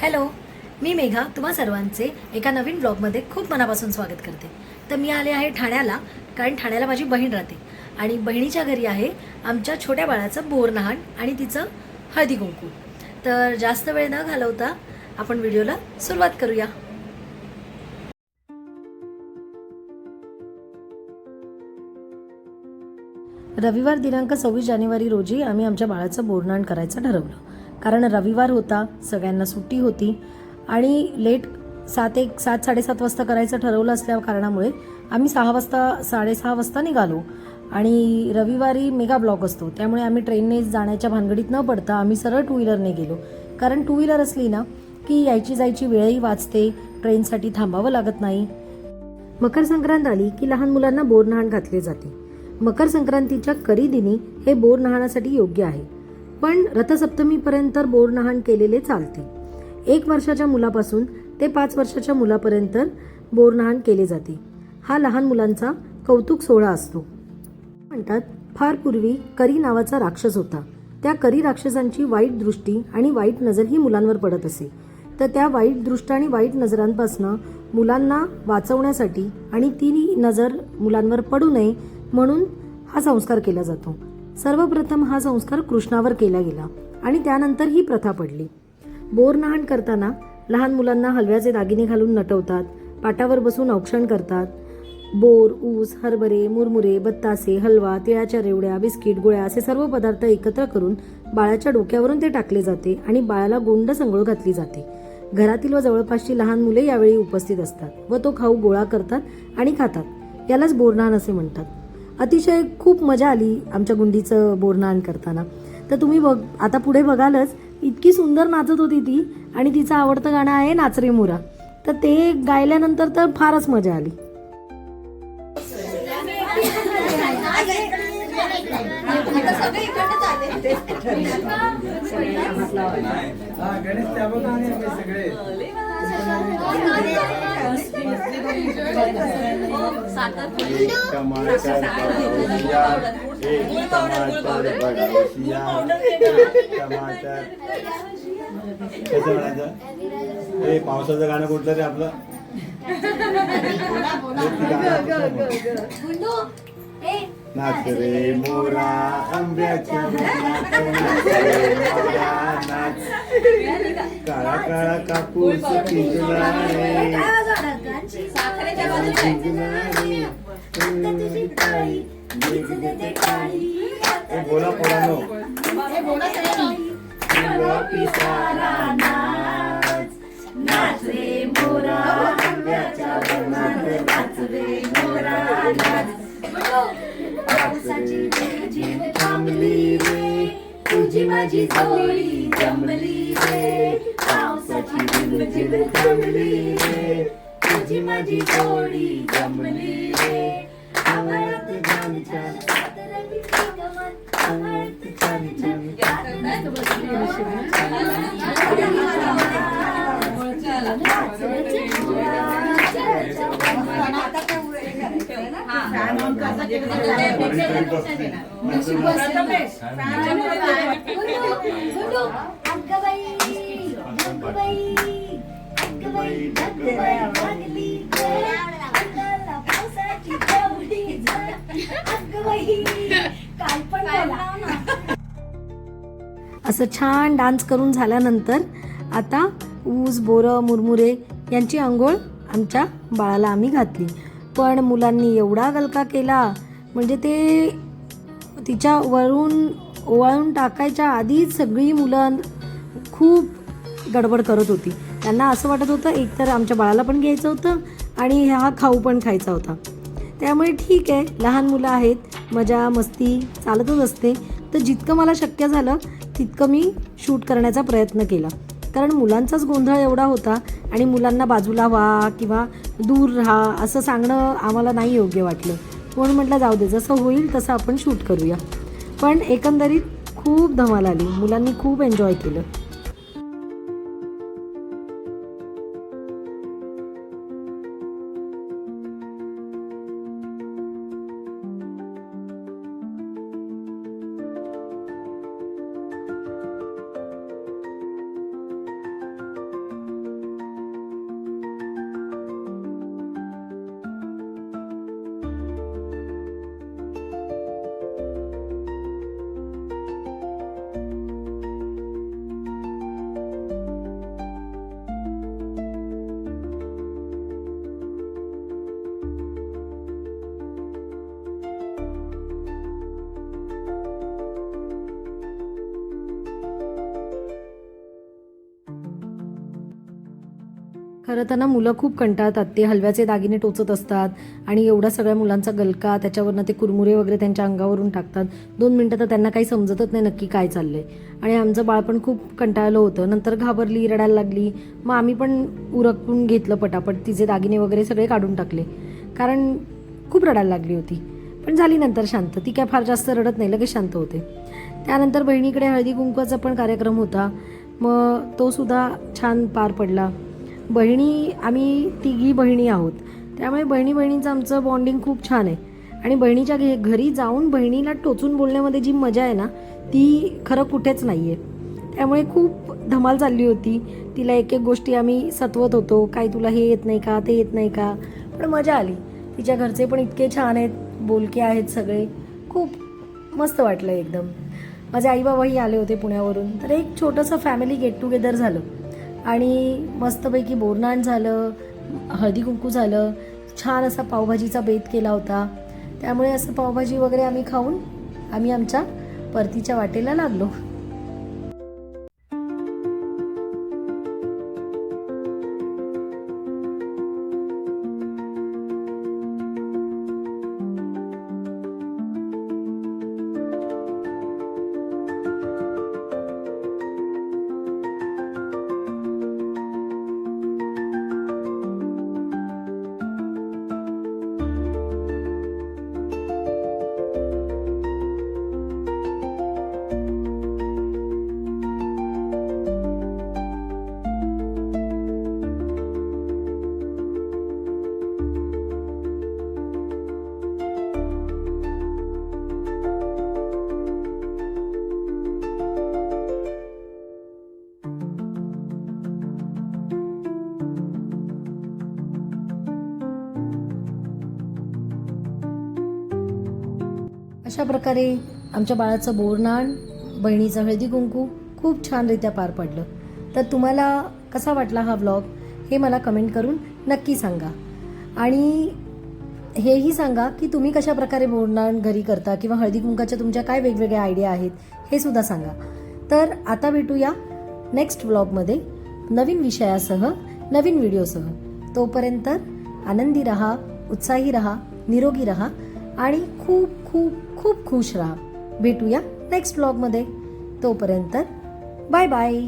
Hello मी मेघा. तुम्हा सर्वांचे एका नवीन ब्लॉगमध्ये खूप मनापासून स्वागत करते. तर मी आले आहे ठाण्याला कारण ठाण्याला माझी बहीण राहते. आणि बहिणीच्या घरी आहे आमच्या छोट्या बाळाचं बोरनहाण आणि तिचं हळदी कुंकू. तर जास्त वेळ न घालवता आपण व्हिडिओला सुरुवात करूया. रविवार दिनांक सव्वीस जानेवारी रोजी आम्ही आमच्या बाळाचं बोरनाण करायचं ठरवलं. कारण रविवार होता सगळ्यांना सुट्टी होती आणि लेट सात एक सात साडेसात वाजता करायचं ठरवलं असल्या कारणामुळे आम्ही सहा वाजता साडेसहा वाजता निघालो. आणि रविवारी मेगा ब्लॉक असतो त्यामुळे आम्ही ट्रेनने जाण्याच्या भानगडीत न पडता आम्ही सरळ टू व्हीलरने गेलो. कारण टू व्हीलर असली ना की यायची जायची वेळही वाचते ट्रेनसाठी थांबावं लागत नाही. मकर संक्रांत आली की लहान मुलांना बोरनहाण घातले जाते. मकर संक्रांतीच्या करी दिनी हे बोर नहाण्यासाठी योग्य आहे. पण रथसप्तमीपर्यंत बोर नहाण केलेले चालते. एक वर्षाच्या मुलापासून ते पाच वर्षाच्या मुलापर्यंत बोरनहाण केले जाते. हा लहान मुलांचा कौतुक सोहळा असतो. म्हणतात फार पूर्वी करी नावाचा राक्षस होता. त्या करी राक्षसांची वाईट दृष्टी आणि वाईट नजर ही मुलांवर पडत असे. तर त्या वाईट दृष्ट आणि वाईट नजरांपासनं मुलांना वाचवण्यासाठी आणि ती नजर मुलांवर पडू नये म्हणून हा संस्कार केला जातो. सर्वप्रथम हा संस्कार कृष्णावर केला गेला आणि त्यानंतर ही प्रथा पडली. बोरनहाण करताना लहान मुलांना हलव्याचे दागिने घालून नटवतात पाटावर बसून औक्षण करतात. बोर ऊस हरभरे मुरमुरे बत्तासे हलवा तिळाच्या रेवड्या बिस्किट गोळ्या असे सर्व पदार्थ एकत्र करून बाळाच्या डोक्यावरून ते टाकले जाते आणि बाळाला गोंड संगळ घातली जाते. घरातील व जवळपासची लहान मुले यावेळी उपस्थित असतात व तो खाऊ गोळा करतात आणि खातात. यालाच बोरनान असे म्हणतात. अतिशय खूप मजा आली आमच्या गुंडीचं बोरनाण करताना. तर तुम्ही बघ आता पुढे बघालच इतकी सुंदर नाचत होती ती आणि तिचं आवडतं गाणं आहे नाचरे मोरा तर ते गायल्यानंतर तर फारच मजा आली. गणेश आणि आम्ही सगळे कसं म्हणायचं हे पावसाचं गाणं कुठलं रे आपलं ते गाणं नाच रे मोरा आंब्याच्या वनात, नाच रे मोरा नाच काळा काळा कापूस पिंजला रे पिंजला रे बोला पोरांनो पिसारा नाच. पावसाची झिरझिर थांबली रे. तुझी माझी जोडी जमली रे. पावसाची झिरझिर थांबली रे. तुझी माझी जोडी जमली रे. आवळत छान छान आवळत छान छान असं छान डान्स करून झाल्यानंतर आता ऊस बोरं मुरमुरे यांची आंघोळ आमच्या बाळाला आम्ही घातली. पण मुलांनी एवढा गलका केला म्हणजे ते तिच्या वरून ओवाळून टाकायच्या आधीच सगळी मुलं खूप गडबड करत होती. त्यांना असं वाटत होतं एकतर आमच्या बाळाला पण घ्यायचं होतं आणि हा खाऊ पण खायचा होता. त्यामुळे ठीक आहे लहान मुलं आहेत मजा मस्ती चालतच असते. तर जितकं मला शक्य झालं तितकं मी शूट करण्याचा प्रयत्न केला. कारण मुलांचाच गोंधळ एवढा होता आणि मुलांना बाजूला व्हा किंवा दूर राहा असं सांगणं आम्हाला नाही योग्य वाटलं. कोण म्हटलं जाऊ दे जसं होईल तसं आपण शूट करूया. पण एकंदरीत खूप धमाल आली. मुलांनी खूप एन्जॉय केलं. खरं तर ना मुलं खूप कंटाळतात. ते हलव्याचे दागिने टोचत असतात आणि एवढा सगळ्या मुलांचा गलका त्याच्यावरनं ते कुरमुरे वगैरे त्यांच्या अंगावरून टाकतात. दोन मिनटं तर त्यांना काही समजतच नाही नक्की काय चाललंय. आणि आमचं बाळपण खूप कंटाळलं होतं. नंतर घाबरली रडायला लागली. मग आम्ही पण उरकून घेतलं पटापट. तिचे दागिने वगैरे सगळे काढून टाकले. कारण खूप रडायला लागली होती. पण झाली नंतर शांत. ती काय फार जास्त रडत नाही लगेच शांत होते. त्यानंतर बहिणीकडे हळदी कुंकवाचा पण कार्यक्रम होता. मग तो सुद्धा छान पार पडला. बहिणी आम्ही तिघी बहिणी आहोत. त्यामुळे बहिणी बहिणींचं आमचं बॉन्डिंग खूप छान आहे. आणि बहिणीच्या घे घरी जाऊन बहिणीला टोचून बोलण्यामध्ये जी मजा आहे ना ती खरं कुठेच नाही आहे त्यामुळे खूप धमाल चालली होती. तिला एक एक गोष्टी आम्ही सतवत होतो. काय तुला हे येत नाही का? ते येत नाही का? पण मजा आली. तिच्या घरचे पण इतके छान आहेत. बोलके आहेत सगळे. खूप मस्त वाटलं एकदम. माझे आई बाबाही आले होते पुण्यावरून. तर एक छोटंसं फॅमिली गेट टुगेदर झालं. आणि मस्तपैकी बोरनान झालं हळदी कुंकू झालं छान असा पावभाजीचा बेत केला होता. त्यामुळे असं पावभाजी वगैरे आम्ही खाऊन आम्ही आमच्या परतीच्या वाटेला लागलो. अशा प्रकारे आमच्या बाळाचं बोरनाण बहिणीचं हळदी कुंकू खूप छानरित्या पार पडलं. तर तुम्हाला कसा वाटला हा व्लॉग हे मला कमेंट करून नक्की सांगा. आणि हेही सांगा की तुम्ही कशा प्रकारे बोरनाण घरी करता किंवा हळदी कुंकाच्या तुमच्या काय वेगवेगळ्या आयडिया आहेत हे सुद्धा सांगा. तर आता भेटूया नेक्स्ट व्लॉगमध्ये नवीन विषयासह नवीन व्हिडिओसह तोपर्यंत आनंदी रहा उत्साही रहा निरोगी रहा आणि खूप खूप खूप खुश राहा. भेटूया नेक्स्ट ब्लॉगमध्ये तोपर्यंत बाय बाय